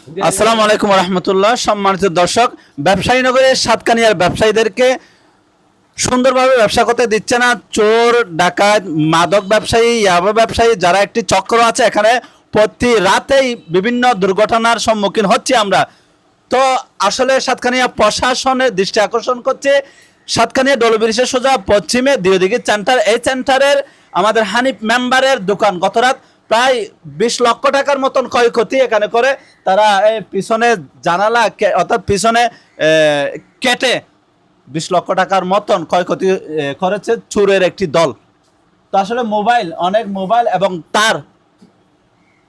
আসসালামু আলাইকুম রহমতুল্লাহ সম্মানিত দর্শক, ব্যবসায়ী নগরের সাতকানিয়ার ব্যবসায়ীদেরকে সুন্দরভাবে ব্যবসা করতে দিচ্ছে না চোর, ডাকাত, মাদক ব্যবসায়ী, ইয়াবা ব্যবসায়ী, যারা একটি চক্র আছে এখানে প্রতি রাতেই বিভিন্ন দুর্ঘটনার সম্মুখীন হচ্ছি আমরা। তো আসলে সাতকানিয়া প্রশাসনের দৃষ্টি আকর্ষণ করছে। সাতকানিয়া ডলবিরিসের সোজা পশ্চিমে দিকে সেন্টার এই সেন্টারের আমাদের হানিফ মেম্বারের দোকান। গত রাত প্রায় বিশ লক্ষ টাকার মতন ক্ষয়ক্ষতি এখানে করে। তারা এই পিছনে জানালা অর্থাৎ পিছনে কেটে বিশ লক্ষ টাকার মতন ক্ষয়ক্ষতি করেছে চুরের একটি দল। তো আসলে মোবাইল, অনেক মোবাইল এবং তার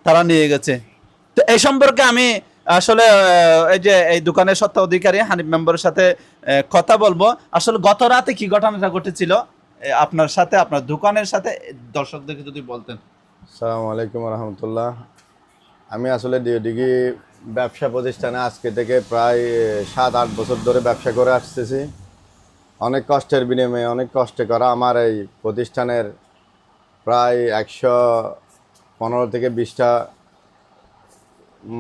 তারা নিয়ে গেছে। তো এই সম্পর্কে আমি আসলে এই যে এই দোকানের সত্ত্ব অধিকারী হানিফ মেম্বারের সাথে কথা বলব। আসলে গত রাতে কি ঘটনাটা ঘটেছিল? আপনার সাথে, আপনার দোকানের সাথে, দর্শকদেরকে যদি বলতেন। আসসালামু আলাইকুম রহমতুল্লাহ। আমি আসলে ডিগি ব্যবসা প্রতিষ্ঠানে আজকে থেকে প্রায় সাত, আট বছর ধরে ব্যবসা করে আসতেছি। অনেক কষ্টের বিনিময়ে, অনেক কষ্টে করা আমার এই প্রতিষ্ঠানের প্রায় একশো পনেরো থেকে বিশটা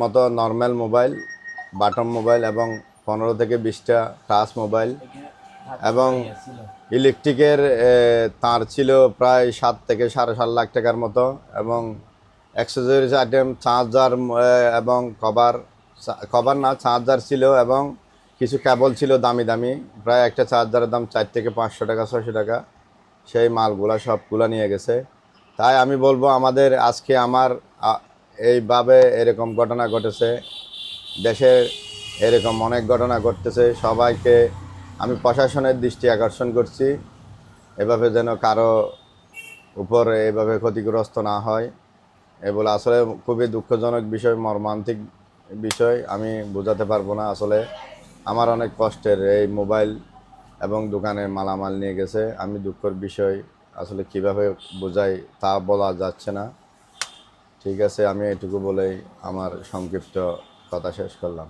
মতো নর্মাল মোবাইল, বাটন মোবাইল এবং পনেরো থেকে বিশটা টাচ মোবাইল। এবং ইলেকট্রিকের তার ছিল প্রায় সাত থেকে সাড়ে সাত লাখ টাকার মতো এবং অ্যাক্সেসরিজ আইটেম, চার্জার এবং কভার কভার না, চার্জার ছিল এবং কিছু কেবল ছিল দামি দামি। প্রায় একটা চার্জারের দাম চার থেকে পাঁচশো টাকা, ছয়শো টাকা। সেই মালগুলা সবগুলা নিয়ে গেছে। তাই আমি বলব আমাদের আজকে আমার এইভাবে এরকম ঘটনা ঘটেছে। দেশে এরকম অনেক ঘটনা ঘটতেছে। সবাইকে আমি প্রশাসনের দৃষ্টি আকর্ষণ করছি। এভাবে যেন কারও উপর এভাবে ক্ষতিগ্রস্ত না হয়। এ বলে আসলে খুবই দুঃখজনক বিষয়, মর্মান্তিক বিষয়। আমি বোঝাতে পারব না আসলে। আমার অনেক কষ্টের এই মোবাইল এবং দোকানের মালামাল নিয়ে গেছে। আমি দুঃখের বিষয় আসলে কীভাবে বোঝাই তা বলা যাচ্ছে না। ঠিক আছে, আমি এটুকু বলেই আমার সংক্ষিপ্ত কথা শেষ করলাম।